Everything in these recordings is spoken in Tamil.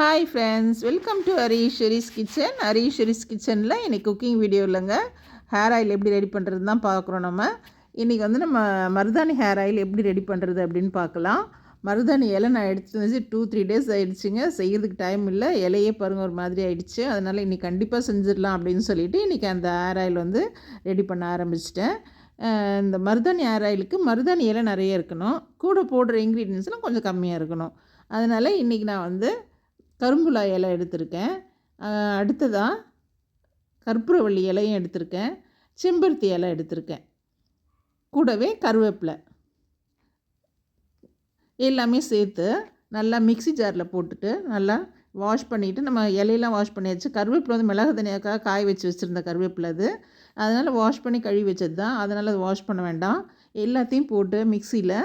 Hi friends welcome to Hareeswari's kitchen Hareeswari's கிச்சனில் இன்றைக்கி குக்கிங் வீடியோ இல்லைங்க. ஹேர் ஆயில் எப்படி ரெடி பண்ணுறது தான் பார்க்குறோம் நம்ம. இன்றைக்கி வந்து நம்ம மருதாணி ஹேர் ஆயில் எப்படி ரெடி பண்ணுறது அப்படின்னு பார்க்கலாம். மருதாணி இலை நான் எடுத்து வந்து டூ த்ரீ டேஸ் ஆகிடுச்சிங்க செய்கிறதுக்கு டைம் இல்லை. இலையே பாருங்கள் ஒரு மாதிரி ஆகிடுச்சு அதனால் இன்றைக்கி கண்டிப்பாக செஞ்சிடலாம் அப்படின்னு சொல்லிவிட்டு இன்றைக்கி அந்த ஹேர் ஆயில் வந்து ரெடி பண்ண ஆரம்பிச்சிட்டேன். இந்த மருதாணி ஹேர் ஆயிலுக்கு மருதாணி இலை நிறைய இருக்கணும். கூட போடுற இன்க்ரீடியன்ஸ்லாம் கொஞ்சம் கம்மியாக இருக்கணும். அதனால் இன்றைக்கி நான் வந்து கரும்புலா இலை எடுத்திருக்கேன். அடுத்ததாக கற்பூரவள்ளி இலையும் எடுத்திருக்கேன். செம்பருத்தி இலை எடுத்திருக்கேன். கூடவே கருவேப்பிலை. எல்லாமே சேர்த்து நல்லா மிக்சி ஜாரில் போட்டுட்டு நல்லா வாஷ் பண்ணிவிட்டு நம்ம இலையெல்லாம் வாஷ் பண்ணியாச்சு. கருவேப்பிலை வந்து மிளகு தனியாக்காக காய வச்சு வச்சுருந்த கருவேப்பிலை அது. அதனால் வாஷ் பண்ணி கழுவி வச்சது தான். அதனால் அது வாஷ் பண்ண வேண்டாம். எல்லாத்தையும் போட்டு மிக்சியில்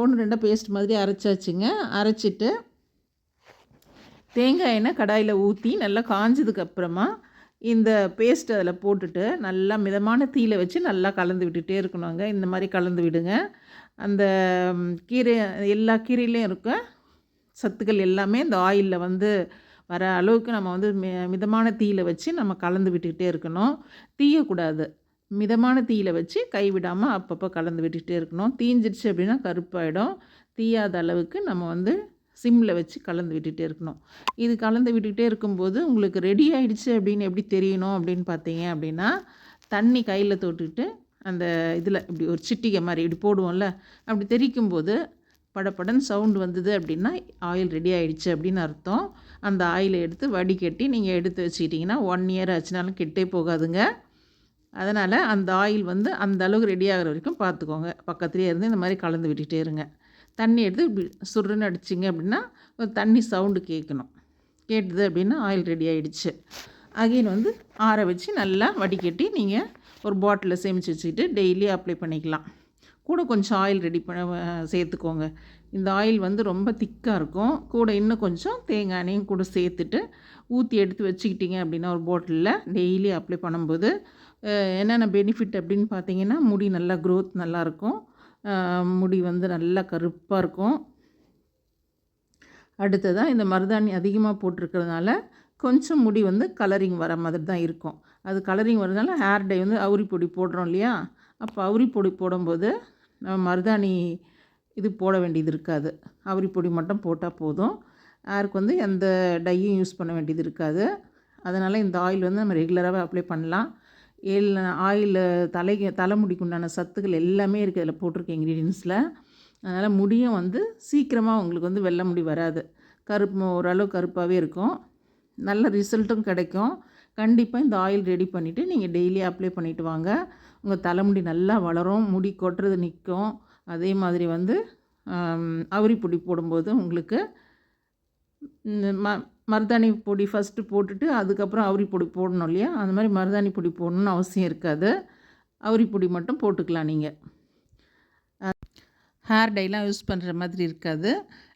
ஒன்று ரெண்டாக பேஸ்ட் மாதிரி அரைச்சாச்சுங்க. அரைச்சிட்டு தேங்காய் எண்ணெய் கடாயில் ஊற்றி நல்லா காஞ்சதுக்கப்புறமா இந்த பேஸ்ட் அதில் போட்டுட்டு நல்லா மிதமான தீயில் வச்சு நல்லா கலந்து விட்டுகிட்டே இருக்கணுங்க இந்த மாதிரி கலந்து விடுங்க. அந்த கீரை எல்லா கீரையிலையும் இருக்க சத்துக்கள் எல்லாமே இந்த ஆயிலில் வந்து வர அளவுக்கு நம்ம வந்து மி மிதமான தீயில் வச்சு நம்ம கலந்து விட்டுக்கிட்டே இருக்கணும். தீயக்கூடாது மிதமான தீயில் வச்சு கைவிடாமல் அப்பப்போ கலந்து விட்டுக்கிட்டே இருக்கணும். தீஞ்சிடுச்சு அப்படின்னா கருப்பாயிடும். தீயாத அளவுக்கு நம்ம வந்து சிம்மில் வச்சு கலந்து விட்டுகிட்டே இருக்கணும். இது கலந்து விட்டுக்கிட்டே இருக்கும்போது உங்களுக்கு ரெடி ஆகிடுச்சு அப்படின்னு எப்படி தெரியணும் அப்படின்னு பார்த்தீங்க அப்படின்னா தண்ணி கையில் தொட்டுக்கிட்டு அந்த இதில் இப்படி ஒரு சிட்டிகை மாதிரி இப்படி போடுவோம்ல அப்படி தெரிக்கும் போது படப்படன்னு சவுண்டு வந்தது அப்படின்னா ஆயில் ரெடி ஆகிடுச்சு அப்படின்னு அர்த்தம். அந்த ஆயிலை எடுத்து வடிகட்டி நீங்கள் எடுத்து வச்சுக்கிட்டிங்கன்னா ஒன் இயர் ஆச்சுனாலும் கெட்டே போகாதுங்க. அதனால் அந்த ஆயில் வந்து அந்த அளவுக்கு ரெடி ஆகிற வரைக்கும் பார்த்துக்கோங்க. பக்கத்துலேயே இருந்து இந்த மாதிரி கலந்து விட்டுகிட்டே இருங்க. தண்ணி எடுத்து இப்படி சுருன்னு அடிச்சிங்க அப்படின்னா ஒரு தண்ணி சவுண்டு கேட்கணும். கேட்டுது அப்படின்னா ஆயில் ரெடி ஆகிடுச்சு அகைன் வந்து ஆற வச்சு நல்லா வடிகட்டி நீங்கள் ஒரு பாட்டிலில் சேமித்து வச்சுக்கிட்டு டெய்லி அப்ளை பண்ணிக்கலாம். கூட கொஞ்சம் ஆயில் ரெடி பண்ண சேர்த்துக்கோங்க. இந்த ஆயில் வந்து ரொம்ப திக்காக இருக்கும். கூட இன்னும் கொஞ்சம் தேங்காய் எண்ணெயும் கூட சேர்த்துட்டு ஊற்றி எடுத்து வச்சுக்கிட்டிங்க அப்படின்னா ஒரு பாட்டிலில் டெய்லி அப்ளை பண்ணும்போது என்னென்ன பெனிஃபிட் அப்படின்னு பார்த்தீங்கன்னா முடி நல்லா க்ரோத் நல்லாயிருக்கும் முடி வந்து நல்லா கருப்பாக இருக்கும். அடுத்ததாக இந்த மருதாணி அதிகமாக போட்டிருக்கிறதுனால கொஞ்சம் முடி வந்து கலரிங் வர மாதிரி தான் இருக்கும். அது கலரிங் வரதுனால ஹேர் டை வந்து அவுரி பொடி போடுறோம் இல்லையா? அப்போ அவுரி பொடி போடும்போது நம்ம மருதாணி இது போட வேண்டியது இருக்காது. அவுரி பொடி மட்டும் போட்டால் போதும். ஹேருக்கு வந்து எந்த டையும் யூஸ் பண்ண வேண்டியது இருக்காது. அதனால் இந்த ஆயில் வந்து நம்ம ரெகுலராகவே அப்ளை பண்ணலாம். ஏழு ஆயில் தலைக்கு தலைமுடிக்கு உண்டான சத்துக்கள் எல்லாமே இருக்குது அதில் போட்டிருக்க இன்க்ரீடியன்ஸில் அதனால் முடியும் வந்து சீக்கிரமாக உங்களுக்கு வந்து வெள்ளை முடி வராது. கருப்பு ஓரளவு கருப்பாகவே இருக்கும். நல்ல ரிசல்ட்டும் கிடைக்கும். கண்டிப்பாக இந்த ஆயில் ரெடி பண்ணிவிட்டு நீங்கள் டெய்லி அப்ளை பண்ணிவிட்டு வாங்க. உங்கள் தலைமுடி நல்லா வளரும் முடி கொட்டுறது நிற்கும் அதே மாதிரி வந்து அவுரி பொடி போடும்போது உங்களுக்கு ம மருதாணி பொடி ஃபஸ்ட்டு போட்டுட்டு அதுக்கப்புறம் அவுரி பொடி போடணும் இல்லையா? அந்த மாதிரி மருதாணி பொடி போடணுன்னு அவசியம் இருக்காது. அவுரி பொடி மட்டும் போட்டுக்கலாம் நீங்கள் ஹேர் டைலாம் யூஸ் பண்ணுற மாதிரி இருக்காது.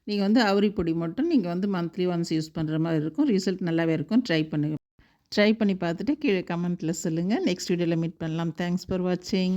நீங்கள் வந்து அவுரி பொடி மட்டும் நீங்கள் வந்து மந்த்லி ஒன்ஸ் யூஸ் பண்ணுற மாதிரி இருக்கும். ரிசல்ட் நல்லாவே இருக்கும். ட்ரை பண்ணுங்கள் ட்ரை பண்ணி பார்த்துட்டு கீழே கமெண்ட்டில் சொல்லுங்கள் நெக்ஸ்ட் வீடியோவில் மீட் பண்ணலாம். தேங்க்ஸ் ஃபார் வாட்சிங்